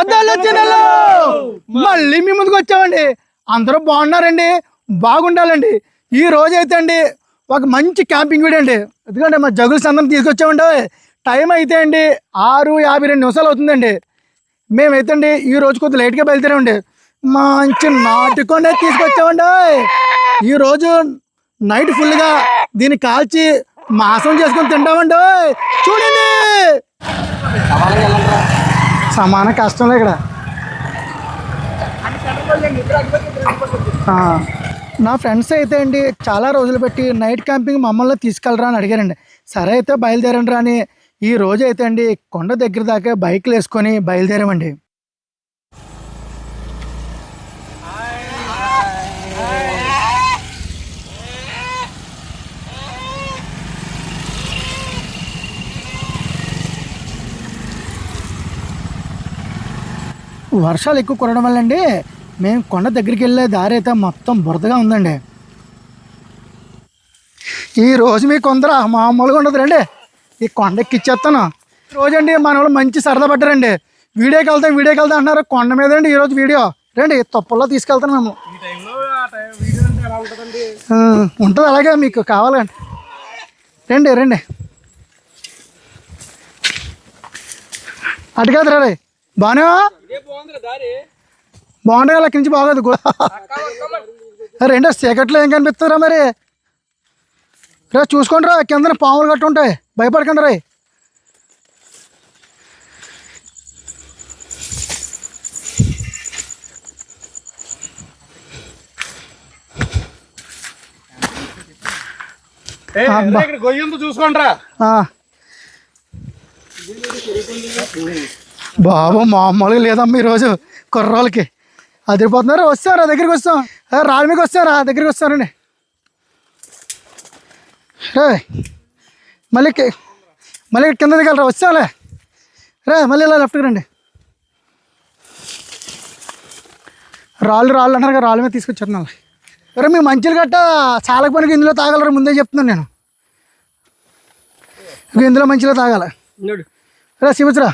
సద్దాలు వచ్చినాలు మళ్ళీ మీ ముందుకు వచ్చామండి. అందరూ బాగున్నారండి. బాగుండాలండి. ఈ రోజు అయితే అండి ఒక మంచి క్యాంపింగ్ వీడియో అండి. ఎందుకంటే మా జగులు సందం తీసుకొచ్చామండి. టైం అయితే అండి ఆరు యాభై రెండు నిమిషాలు అవుతుందండి. మేమైతే అండి ఈ రోజు కొద్దిగా లేట్గా బయలుదేరామండి. మంచి నాటుకొండే తీసుకొచ్చామండి. ఈ రోజు నైట్ ఫుల్గా దీన్ని కాల్చి మాసం చేసుకొని తింటామండి. చూడండి! సమాన కష్టంలో ఇక్కడ. నా ఫ్రెండ్స్ అయితే అండి చాలా రోజులు పెట్టి నైట్ క్యాంపింగ్ మమ్మల్ని తీసుకెళ్ళరా అని అడిగారండి. సరే అయితే బయలుదేరండి అని ఈ రోజు అయితే అండి కొండ దగ్గర దాకా బైక్లు వేసుకొని బయలుదేరామండి. వర్షాలు ఎక్కువ కురవడం వల్ల అండి మేము కొండ దగ్గరికి వెళ్ళే దారి అయితే మొత్తం బురదగా ఉందండి. ఈ రోజు మీకు కొందర మామూలుగా ఉండదు రండి ఈ కొండ ఎక్కిచ్చేస్తాను. ఈ రోజు అండి మన వాళ్ళు మంచి సరదా పడ్డారండి. వీడియోకి వెళ్తాం వీడియోకి వెళ్తాం అంటున్నారు. కొండ మీద అండి ఈరోజు వీడియో. రండి తొప్పల్లో తీసుకెళ్తాను మేము. ఉంటుంది అలాగే మీకు కావాలండి. రండి రండి. అటు కాదు రే బాగా బాగుండే అక్కడి నుంచి బాగోదు. రెండో చీకట్లో ఏం కనిపిస్తారా మరి? రే చూసుకోండి రా కింద పాములు గట్టు ఉంటాయి. భయపడకండి రే. గొయ్యంతో చూసుకోండిరా ఆ. బాబు మామూలుగా లేదమ్మా ఈరోజు కుర్రోళ్ళకి. అదిరిపోతున్నారు వస్తారా దగ్గరికి వస్తాం. రాళ్ళ మీకు వస్తారా దగ్గరికి వస్తారండి రే మళ్ళీ మళ్ళీ కింద దిగలరా వచ్చాలే రే మళ్ళీ ఇలా లెఫ్ట్కి రండి. రాళ్ళు రాళ్ళు అంటారు కదా రాళ్ళ మీద తీసుకొచ్చేస్తున్నాను రే మీ మంచిలు గట్ట చాలా పనికి ఇందులో తాగలరు ముందే చెప్తున్నాను నేను. ఇక ఇందులో మంచిలో తాగాల. రే శివచ్రా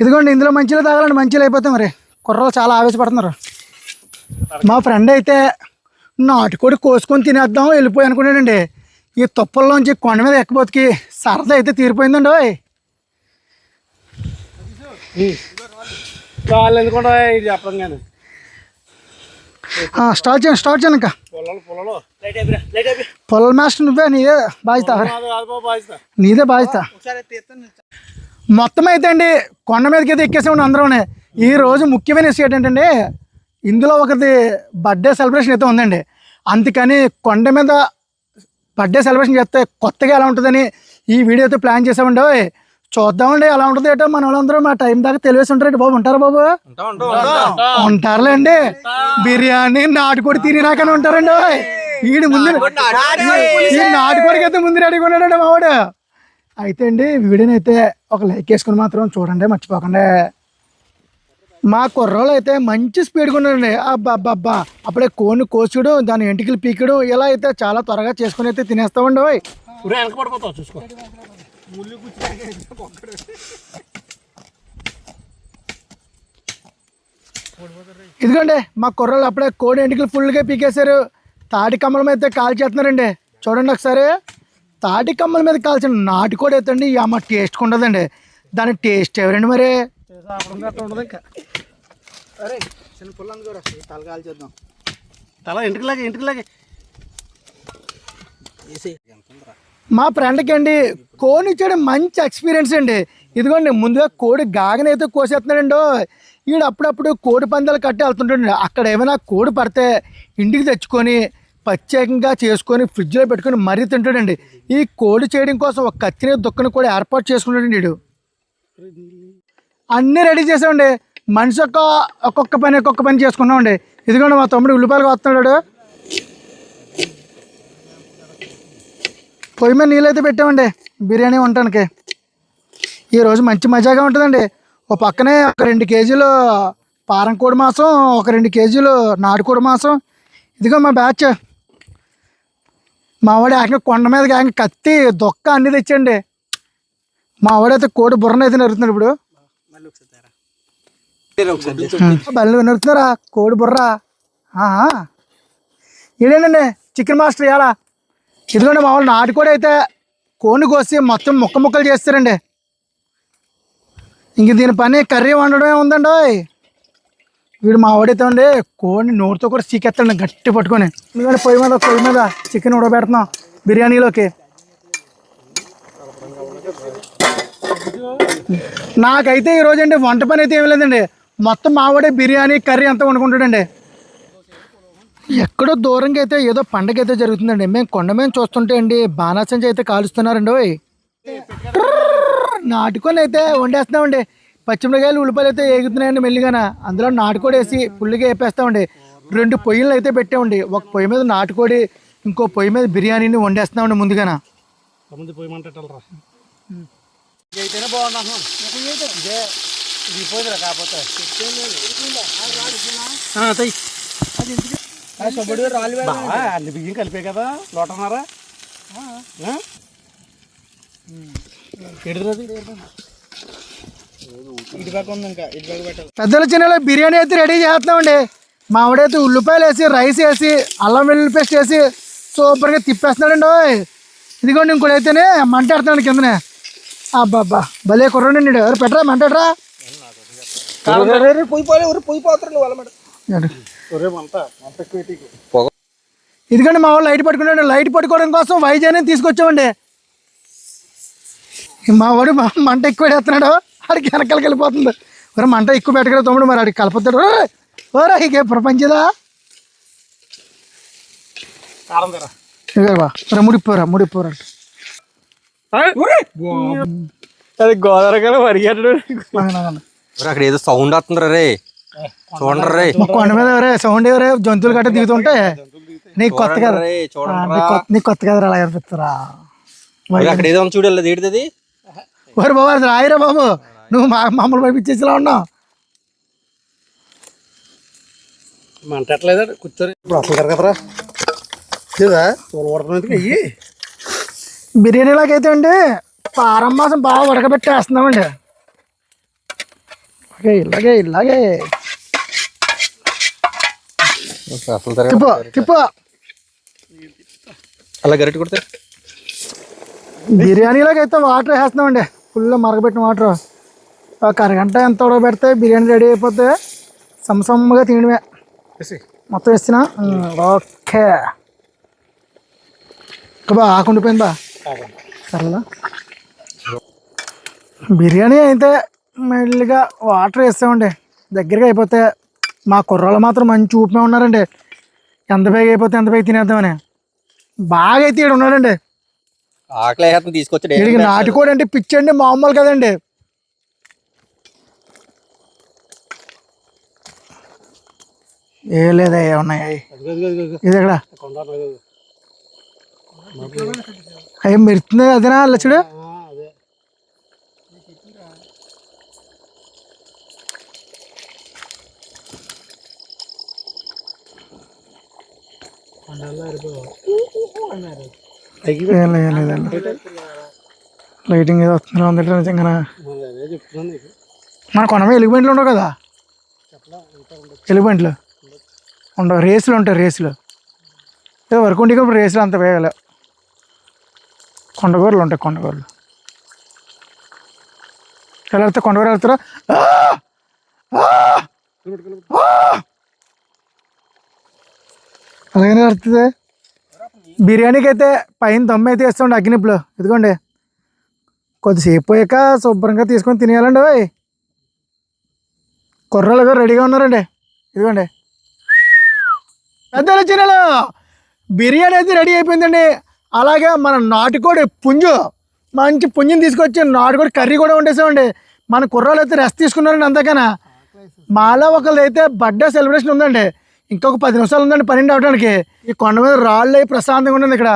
ఇదిగోండి. ఇందులో మంచిలో తాగాలండి మంచిలో అయిపోతాయి మరి. కుర్రలు చాలా ఆవేశపడుతున్నారు. మా ఫ్రెండ్ అయితే నాటుకోడి కోసుకొని తినేద్దాం వెళ్ళిపోయి అనుకున్నాడండి. ఈ తుప్పల్లోంచి కొండ మీద ఎక్కబోతికి సరదా అయితే తీరిపోయిందండి ఓయ్. వాళ్ళు ఎందుకుంటా ఇది చెప్పడం కానీ? ఆ, స్టార్ట్ చేయండి స్టార్ట్ చేయండి ఇంకా. పొలాలు పొలాలు. పొలం మాస్టర్ నువ్వే నీదే బాధ్యత. నీదే బాధ్యత. మొత్తం అయితే అండి కొండ మీదకి అయితే ఎక్కేసామండి అందరూనే ఈ రోజు ముఖ్యమైన విషయం ఏంటంటే ఇందులో ఒకటి బర్త్డే సెలబ్రేషన్ అయితే ఉందండి. అందుకని కొండ మీద బర్త్డే సెలబ్రేషన్ చేస్తే కొత్తగా ఎలా ఉంటుందని ఈ వీడియో అయితే ప్లాన్ చేసామండి. ఓయ్. చూద్దామండి ఎలా ఉంటుంది ఏంటో మన వాళ్ళందరూ మా టైం దాకా తెలివేసి ఉంటారండి బాబు. ఉంటారా బాబు? ఉంటారులేండి. బిర్యానీ నాటుకోడి తిరిగినాకనే ఉంటారండి. ఓయ్. ఈడు ముందు ఈ నాటుకోడికి అయితే ముందు రెడీగా ఉన్నాడండి మావాడు. అయితే అండి వీడియోని అయితే ఒక లైక్ వేసుకుని మాత్రం చూడండి మర్చిపోకండి. మా కుర్రోళ్ళు అయితే మంచి స్పీడ్గా ఉన్నారండి. అబ్బా అప్పుడే కోడిని కోసుడు దాని ఎంటికలు పీకడం ఇలా అయితే చాలా త్వరగా చేసుకుని అయితే తినేస్తామండి ఓయ్ వెనక పడిపోతావు చూసుకో. ఇదిగోండి మా కుర్రోళ్ళు అప్పుడే కోడి ఎంటికలు ఫుల్గా పీకేశారు. తాటి కమ్మల మీద అయితే కాల్ చేస్తున్నారండి. చూడండి ఒకసారి. తాటి కమ్మల మీద కాల్చిన నాటుకోడి అయితే అండి అమ్మ టేస్ట్ ఉండదండి. దాని టేస్ట్ ఎవరండి మరి? ఉండదు ఇంకా అరే చిన్న పుల్ల అందుకోరా తల కాల్ చేద్దాం. తల ఇంటికిలాగే ఇంటికిలాగే. మా ఫ్రెండ్కి అండి కోడి ఇచ్చేయడం మంచి ఎక్స్పీరియన్స్ అండి. ఇదిగోండి ముందుగా కోడి గాగనైతే కోసేస్తున్నాడండి. ఈడు అప్పుడప్పుడు కోడి పందాలు కట్టి వెళ్తుంటాడు అక్కడ ఏమైనా కోడి పడితే ఇంటికి తెచ్చుకొని ప్రత్యేకంగా చేసుకొని ఫ్రిడ్జ్లో పెట్టుకొని మరీ తింటాడండి. ఈ కోడి చేయడం కోసం ఒక కత్తిని దుక్కని కూడా ఏర్పాటు చేసుకున్నాడండి వీడు అన్నీ రెడీ చేసామండి. మనిషి ఒక్క ఒక్కొక్క పని ఒక్కొక్క పని చేసుకున్నామండి. ఇదిగోండి మా తమ్ముడు ఉల్లిపాయలు వస్తున్నాడు పొయ్యి మీద నీళ్ళైతే పెట్టామండి బిర్యానీ వండటానికి ఈరోజు మంచి మజాగా ఉంటుందండి. ఓ పక్కనే ఒక రెండు కేజీలు పారం కోడి మాంసం ఒక రెండు కేజీలు నాటుకోడి మాంసం. ఇదిగో మా బ్యాచ్. మా వాడు ఏకంగా కొండ మీద ఏకంగా కత్తి దొక్క అన్ని తెచ్చండి మా వాడైతే కోడి బుర్రనైతే నరుగుతున్నాడు ఇప్పుడు. బళ్ళు నడుతున్నారా కోడి బుర్ర. ఇదేనండి చికెన్ మాస్టర్ ఇవాళ. ఇదిగోండి మా వాళ్ళు నాటుకోడి అయితే కోడిని కోసి మొత్తం ముక్క ముక్కలు చేస్తారండి. ఇంక దీని పని కర్రీ వండడమే ఉందండి. వీడు మా వాడైతే అండి కోడిని నోరుతో కూడా చీకెత్తాడు గట్టి పట్టుకొని. ఎందుకంటే పొయ్యి మీద పొయ్యి మీద చికెన్ ఉడకబెడుతున్నాం బిర్యానీలోకి? నాకైతే ఈరోజు అండి వంట పని అయితే ఏం లేదండి. మొత్తం మావాడే బిర్యానీ కర్రీ అంతా వండుకుంటాడండి. ఎక్కడో దూరంగా అయితే ఏదో పండగ అయితే జరుగుతుందండి. మేము కొండ మేము చూస్తుంటే అండి బాణాసంచి అయితే కాలుస్తున్నారండి ఓయ్. నాటుకొని అయితే వండేస్తున్నామండి. పచ్చిమిరకాయలు ఉల్లిపాయలు అయితే ఏగుతున్నాయండి మెల్లిగాన. అందులో నాటుకోడి వేసి పుల్లిగా వేపేస్తామండి. రెండు పొయ్యిలు అయితే పెట్టామండి. ఒక పొయ్యి మీద నాటుకోడి ఇంకో పొయ్యి మీద బిర్యానీని వండేస్తున్నామండి ముందుగాన. తొమ్మిది అయితేనే పోయిందిరా కాకపోతే. తెయ్. బావా, అన్ని బియ్యం కలిపే కదా. లోటన్నారా? ఎడుతున్నది పెద్దల చిన్నలో బిర్యానీ అయితే రెడీ చేస్తున్నామండి. మా ఆవిడైతే ఉల్లిపాయలు వేసి రైస్ వేసి అల్లం వెల్లుల్లి పేస్ట్ వేసి సూపర్గా తిప్పేస్తున్నాడండి ఇదిగోండి ఇంకోటి మంట ఎడుతున్నాడు కిందనే. అబ్బాబ్బా భలే కుర్రండి ఎవరు పెట్టరా మంట ఎట్రా ఇదిగోండి మా వాళ్ళు లైట్ పట్టుకున్నాడు. లైట్ పట్టుకోవడం కోసం వైజాగ్ అనేది తీసుకొచ్చామండి. మా వాడు మంట ఎక్కువ వేస్తున్నాడు. ఆడికి వెనకాలకి వెళ్ళిపోతుంది. మరి మంట ఎక్కువ పెట్టగల తమ్ముడు మరి ఆడికి కలపతాడు! ఓరా ఇక ప్రపంచదా? రా ముడిపోరా ముడిపోరా. అది గోదావరి కదా పరిగెట్టడు అక్కడ ఏదో సౌండ్ వస్తుంది రే. చూడండి రే. కొండ మీద ఎవరే సౌండ్ ఎవరే జంతువులు గట్ట దిగుతుంటే? నీకు కొత్త కదా రే నీకు కొత్త- కదా అలా కనిపిస్తారా అక్కడ ఏదో ఉంది చూడాలి అది ఏంటిది? ఓరి బాబు అది రాయిరా బాబు. నువ్వు మా మమ్మల్ని పంపించేసిలా ఉన్నావు మంట ఎట్లేదా కూర్చొని ఇప్పుడు వస్తుంటారు కదరా? లేదా? తోలు అయ్యి? బిర్యానీలాగా అయితే అండి పారం మాసం బాగా ఉడకబెట్టేస్తున్నామండి. ఓకే ఇలాగే ఇలాగే. అసలు తిప్పు తిప్పు. అలా గరిటె కొడితే బిర్యానీలోకి అయితే వాటర్ వేస్తున్నామండి ఫుల్ మరగబెట్టిన వాటర్. ఒక అరగంట ఎంత ఉడకబెడితే బిర్యానీ రెడీ అయిపోతే సమసమ్మగా తినడమే. మొత్తం వేస్తున్నా ఓకే. ఇంకా బా ఆకుండిపోయింది బా సరేనా? బిర్యానీ అయితే మెల్లిగా వాటర్ వేస్తామండి. దగ్గరగా అయిపోతే మా కుర్రాళ్ళు మాత్రం మంచి ఊపిమే ఉన్నారండి. ఎంత బేగ అయిపోతే ఎంత బేగ తినేద్దామని. బాగా అయితే ఈడు ఉన్నాడండి. ఆకలి వేస్తుంది తీసుకొచ్చాడు వీడికి నాటుకోడి అంటే పిచ్చి అండి మామూలు కదండి. ఏ లేదా ఏ ఉన్నాయి? ఇది ఎక్కడ? అవి మెరుతుంది అదేనా లచ్చుడు ఏం ఏం ఏం. లైటింగ్ ఏదో వస్తుందా ఉందంటే నిజంగా మన కొనమే ఎలుగుబంట్లు ఉండవు కదా? ఎలుగుబంట్లు? ఉండవు రేసులు ఉంటాయి రేసులు. ఏదో వరకు ఉండి ఇప్పుడు రేసులు అంత వేయగల కొండగూరలు ఉంటాయి కొండగూరలు. ఎలా వెళ్తా కొండగూర వెళ్తారా? ఆ! అలాగనే వెళ్తుంది బిర్యానీకి అయితే పైన దమ్ము అయితే వేస్తుండే అగ్నిప్పులు ఇదిగోండి. కొద్దిసేపు పోయాక శుభ్రంగా తీసుకొని తినేయాలండి ఓయ్. గారు రెడీగా ఉన్నారండి. ఇదిగోండి. పెద్దలు చిన్నలు బిర్యానీ అయితే రెడీ అయిపోయిందండి. అలాగే మన నాటుకోడి పుంజు. మంచి పుంజుని తీసుకొచ్చి నాటుకోడి కర్రీ కూడా వండేసామండి. మన కుర్రాళ్ళు అయితే రెస్ట్ తీసుకున్నారండి అంతకన్నా. మాలో ఒకళ్ళు అయితే బర్త్డే సెలబ్రేషన్ ఉందండి. ఇంకొక పది నిమిషాలు ఉందండి పన్నెండు అవడానికి ఈ కొండ మీద రాళ్ళు అయి ప్రశాంతంగా ఉండండి ఇక్కడ.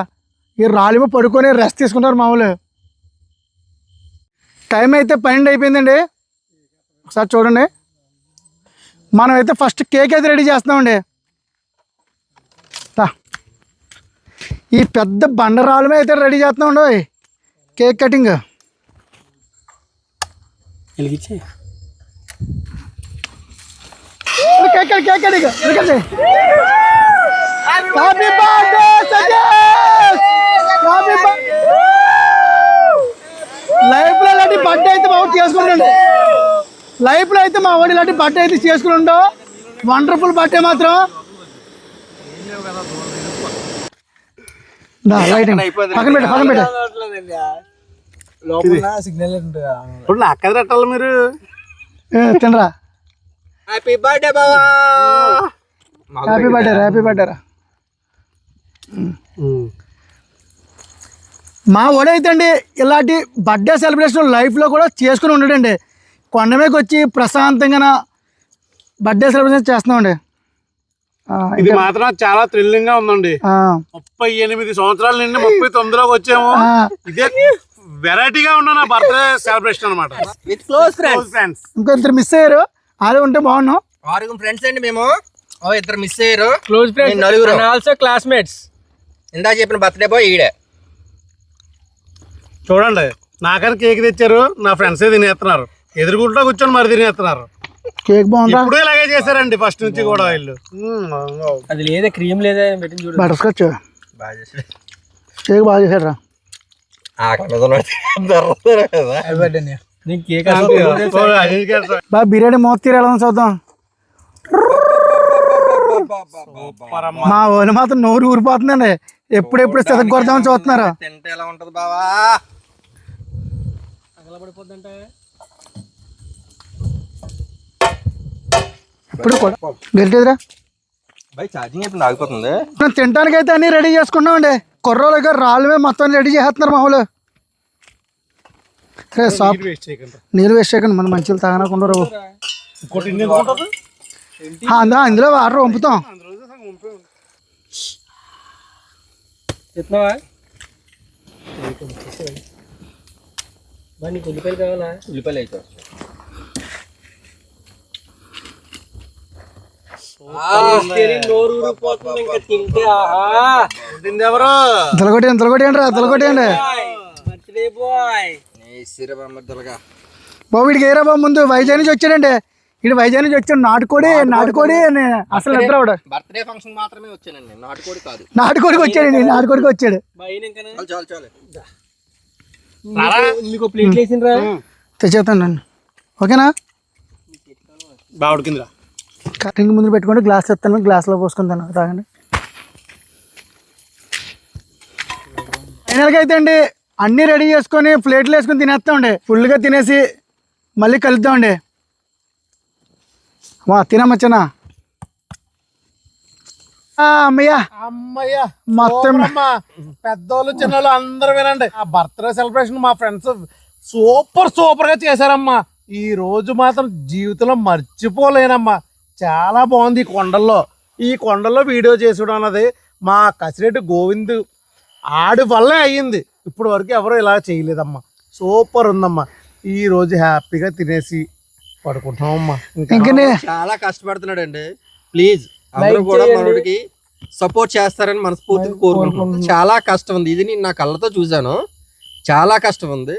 ఈ రాళ్ళు మీద పడుకొని రెస్ట్ తీసుకుంటారు మామూలు. టైం అయితే పన్నెండు అయిపోయిందండి. ఒకసారి చూడండి. మనం అయితే ఫస్ట్ కేక్ అయితే రెడీ చేస్తున్నామండి. ఈ పెద్ద బండరాళ్ళ మీద అయితే రెడీ చేస్తున్నామండి ఓయ్. Cake cutting. వెలిగించి. కేక్ కేక్ కట్ ఇక. ఎందుకంటే హ్యాపీ బర్త్డే సతీష్ హ్యాపీ లైఫ్లో ఇలాంటి బర్త్డే అయితే మా వాడు చేసుకుంటాడు లైఫ్లో అయితే మా వాడు ఇలాంటి బర్త్డే అయితే చేసుకుని ఉండవు వండర్ఫుల్ బర్త్డే మాత్రం. లైటింగ్. పక్కన పెట్టు పక్కన పెట్టు. ఇప్పుడు నా అక్కడ పెట్టాలి మీరు? తినరా? హ్యాపీ బర్త్డే బావా. హ్యాపీ బర్త్డే హ్యాపీ బర్త్డే రా మా వాడైతే అండి ఇలాంటి బర్త్డే సెలబ్రేషన్ లైఫ్లో కూడా చేసుకుని ఉండడండి. కొండ మీదకి వచ్చి ప్రశాంతంగా బర్త్డే సెలబ్రేషన్ చేస్తున్నామండి. ఇది మాత్రం చాలా థ్రిల్లింగ్గా ఉందండి. ముప్పై ఎనిమిది సంవత్సరాల నుండి ముప్పై తొమ్మిదిలోకి వచ్చాము. ఇదే వెరైటీగా ఉన్న నా బర్త్డే సెలబ్రేషన్ అనమాట విత్ క్లోజ్ ఫ్రెండ్స్ ఫ్రెండ్స్ ఇంకో ఇద్దరు మిస్ అయ్యారు. అదే ఉంటే బాగున్నాం. ఆరుగురు ఫ్రెండ్స్ అండి మేము. ఓ ఇద్దరు మిస్ అయ్యారు. క్లోజ్ ఫ్రెండ్స్ నలుగురు. ఆల్సో క్లాస్మేట్స్ ఇందా చెప్పిన బర్త్డే బాయ్ ఈడే. చూడండి నాకని కేక్ తెచ్చారు నా ఫ్రెండ్సే తినేస్తున్నారు. ఎదురుగుంటా కూర్చొని మరి తినేస్తున్నారు. కేక్ బాగుందా? ఇప్పుడు ఇలాగే చేశారండి ఫస్ట్ నుంచి కూడా వీళ్ళు. అది లేదా క్రీమ్ లేదా పెట్టింది చూడు. బటర్ స్కాచ్ బాగా చేసాడు కేక్ బాగా చేశాడు రా. బాగా బిర్యానీ మూత తీరాలి చూద్దాం. మా వాళ్ళు మాత్రం నోరు ఊరిపోతుందండి. ఎప్పుడెప్పుడు సెదక్ కొడదామని చూస్తున్నారు? తింటే ఎలా ఉంటది బావా? ఇప్పుడు కూడా గెలిటేదిరా బాయ్ ఛార్జింగ్ అయిపోయింది ఆగిపోతుంది మనం తినడానికి అయితే అన్ని రెడీ చేసుకున్నామండి. కుర్రోళ్ళు దగ్గర రాళ్ళు మీద మొత్తం రెడీ చేస్తున్నారు మా వాళ్ళు సరే సాప్. నీళ్ళు వేస్ట్ చేయకండి మనం మంచిగా తాగనకుండా రావు. ఉంటుంది? అందులో అందులో వాటర్ పంపుతాం ఉల్లిపాయలు కావాలా? ఉల్లిపాయలు అయితే తలకొట్టేయండి తలకొట్టేయండి రా సిరబమ్మద్దలుగా బాబు వీడికి ఏరా బాబు ముందు? వైజాగ్ నుంచి వచ్చాడండి ఇటు వైజాగ్ నుంచి వచ్చాడు. నాటుకోడి నాటుకోడి. అసలు నిద్ర అవడు బర్త్డే ఫంక్షన్ మాత్రమే వచ్చానండి. నాటుకోడి కాదు. నాటుకోడికి వచ్చాడండి నాటుకోడికి వచ్చాడు. తెచ్చేస్తాను ఓకేనా? బావుడు కింద కటింగ్ ముందు పెట్టుకుంటే గ్లాస్ తెస్తాను గ్లాస్లో పోసుకుంటాను తాగండి ఫైనల్గా అయితే అండి అన్నీ రెడీ చేసుకొని ప్లేట్లు వేసుకొని తినేస్తామండి ఫుల్గా తినేసి మళ్ళీ కలుద్దామండి వా తినమ్మచ్చనా అమ్మయ్య. అమ్మయ్య మొత్తం అమ్మా పెద్దోళ్ళు చిన్నోళ్ళు అందరూ వినండి. ఆ బర్త్డే సెలబ్రేషన్ మా ఫ్రెండ్స్ సూపర్ సూపర్గా చేశారమ్మా. ఈ రోజు మాత్రం జీవితంలో మర్చిపోలేనమ్మా. చాలా బాగుంది ఈ కొండల్లో. ఈ కొండల్లో వీడియో చేసుడు అన్నది మా కసిరెడ్డి గోవింద్. ఆడి వల్లే అయ్యింది. ఇప్పుడు వరకు ఎవరు ఇలా చేయలేదమ్మా. సూపర్ ఉందమ్మా. ఈ రోజు హ్యాపీగా తినేసి పడుకుంటామమ్మా ఇంకా ఇంకనే చాలా కష్టపడుతున్నాడు అండి ప్లీజ్ అందరూ కూడా మనోడికి సపోర్ట్ చేస్తారని మనస్ఫూర్తిగా కోరుకుంటున్నాను చాలా కష్టం ఉంది. ఇది నేను నా కళ్ళతో చూశాను. చాలా కష్టం ఉంది.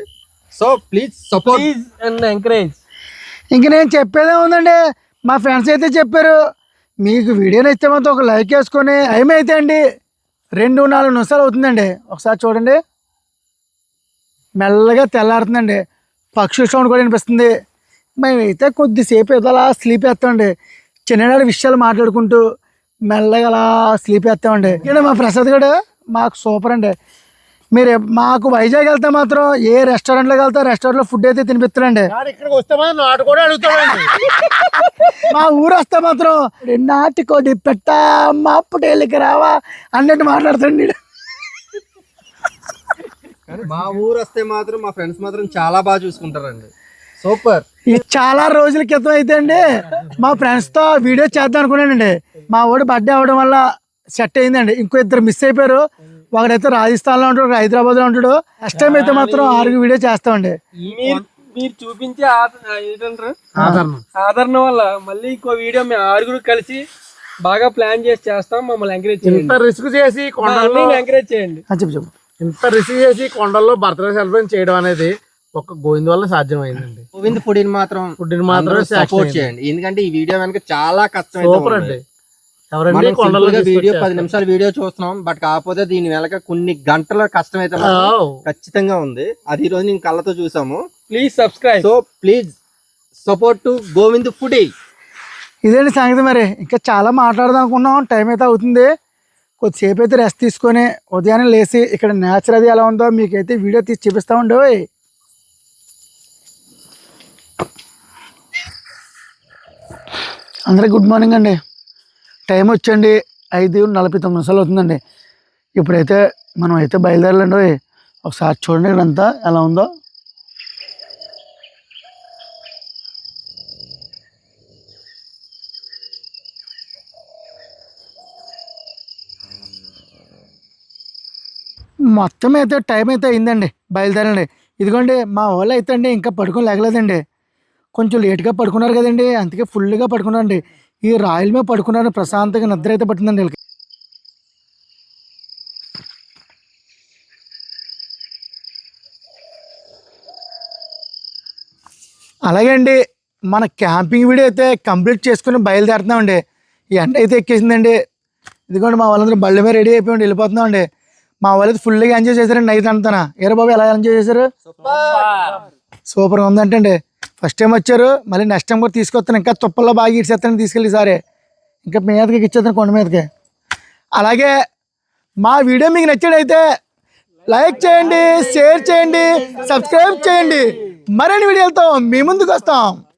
So please support. Please and encourage ఇంక నేను చెప్పేదే ఉందండి. మా ఫ్రెండ్స్ అయితే చెప్పారు మీకు వీడియో నచ్చితే మాత్రం ఒక లైక్ వేసుకొని ఏమైతే అండి. రెండు నాలుగు నిమిషాలు అవుతుందండి. ఒకసారి చూడండి. మెల్లగా తెల్లారుతుందండి. పక్షి సౌండ్ కూడా వినిపిస్తుంది. మేమైతే కొద్దిసేపు ఏదో అలా స్లీప్ వేస్తామండి చిన్ననాడు విషయాలు మాట్లాడుకుంటూ మెల్లగా అలా స్లీప్ వేస్తామండి ఇక్కడ మా ప్రసాద్ గడు మాకు సూపర్ అండి. మీరు మాకు వైజాగ్ వెళ్తే మాత్రం ఏ రెస్టారెంట్లోకి వెళ్తే రెస్టారెంట్లో ఫుడ్ అయితే తినిపిస్తారండి. వాడు ఇక్కడికి వస్తే మాత్రం నాటు కూడా అడుగుతాడండి మా ఊరు వస్తే మాత్రం నాటుకోడి పెట్ట మా పుటేళ్ళకి రావా అన్నట్టు మాట్లాడుతుంది. మా ఊరు వస్తే మాత్రం మా ఫ్రెండ్స్ మాత్రం చాలా బాగా చూసుకుంటారండి. సూపర్. ఇది చాలా రోజుల క్రితం అయితే అండి మా ఫ్రెండ్స్తో వీడియో చేద్దాం అనుకున్నానండి. మా వాడు బర్త్డే అవడం వల్ల సెట్ అయిందండి. ఇంకో ఇద్దరు మిస్ అయిపోయారు. ఒకడైతే రాజస్థాన్లో ఉంటాడు హైదరాబాద్లో ఉంటాడు. నెక్స్ట్ టైం అయితే మాత్రం ఆరుగు వీడియో చేస్తామండి. మీరు మీరు చూపించే ఆదరణ. ఆదరణ. వల్ల మళ్ళీ ఇంకో వీడియో మేము ఆరుగురు కలిసి బాగా ప్లాన్ చేసి చేస్తాం మమ్మల్ని ఎంకరేజ్ ఇంత చేయండి. రిస్క్ చేసి కొండల్లో ఎంకరేజ్ చేయండి. చెప్పి చెప్పు. ఇంత రిస్క్ చేసి కొండల్లో బర్త్డే సెలబ్రేట్ చేయడం అనేది ఒక్క గోవింద్ వల్ల సాధ్యమైందండి. గోవింద్ ఫుడిని మాత్రం ఫుడ్ని మాత్రమే సపోర్ట్ చేయండి. ఎందుకంటే ఈ వీడియో వెనక చాలా కష్టం సూపర్. అండి. వీడియో. పది నిమిషాలు వీడియో చూస్తున్నాం బట్ కాకపోతే దీని వెనక కొన్ని గంటల కష్టం అయితే. ఖచ్చితంగా ఉంది. అది ఈ రోజు నేను కళ్ళతో చూసాము. Please subscribe so please support to Govind foodie ఇదేంటి సంగతి మరి? ఇంకా చాలా మాట్లాడదాం అనుకున్నాం. టైం అయితే అవుతుంది. కొద్దిసేపు అయితే రెస్ట్ తీసుకొని ఉదయాన్నే లేచి ఇక్కడ నేచర్ అది ఎలా ఉందో మీకైతే వీడియో తీసి చూపిస్తా ఉండే. అందరికి గుడ్ మార్నింగ్ అండి. టైం వచ్చండి. ఐదు నలభై తొమ్మిది నిమిషాలు అవుతుందండి. ఇప్పుడైతే మనం అయితే బయలుదేరాలండి. ఒకసారి చూడండి ఇక్కడంతా ఎలా ఉందో. మొత్తం అయితే టైం అయితే అయిందండి. బయలుదేరండి. ఇదిగోండి మా వాళ్ళు అయితే అండి ఇంకా పడుకొని లేగలేదండి. కొంచెం లేట్గా పడుకున్నారు కదండి. అందుకే ఫుల్గా పడుకున్నారండి. ఈ రాయల మీద పడుకున్నారు ప్రశాంతంగా నిద్ర అయితే పట్టిందండి వీళ్ళకి. అలాగే అండి మన క్యాంపింగ్ వీడియో అయితే కంప్లీట్ చేసుకుని బయలుదేరుతున్నామండి. ఈ ఎండ అయితే ఎక్కేసిందండి. ఇదిగోండి మా వాళ్ళందరూ బళ్ళ మీద రెడీ అయిపోయి వెళ్ళిపోతున్నామండి. మా వాళ్ళు అయితే ఫుల్గా ఎంజాయ్ చేశారండి నైట్ అంతా. ఏరా బాబు ఎలా ఎంజాయ్ చేశారు? సూపర్గా ఉందంటే అండి ఫస్ట్ టైం వచ్చారు మళ్ళీ నెక్స్ట్ టైం కూడా తీసుకొస్తాను. ఇంకా తుప్పల్లో బాగా ఇచ్చేస్తాను తీసుకెళ్ళి సరే ఇంకా మీదకి ఇచ్చేస్తాను కొండ మీదకి. అలాగే మా వీడియో మీకు నచ్చాడైతే లైక్ చేయండి షేర్ చేయండి సబ్స్క్రైబ్ చేయండి. మరిన్ని వీడియోలతో మీ ముందుకు వస్తాం.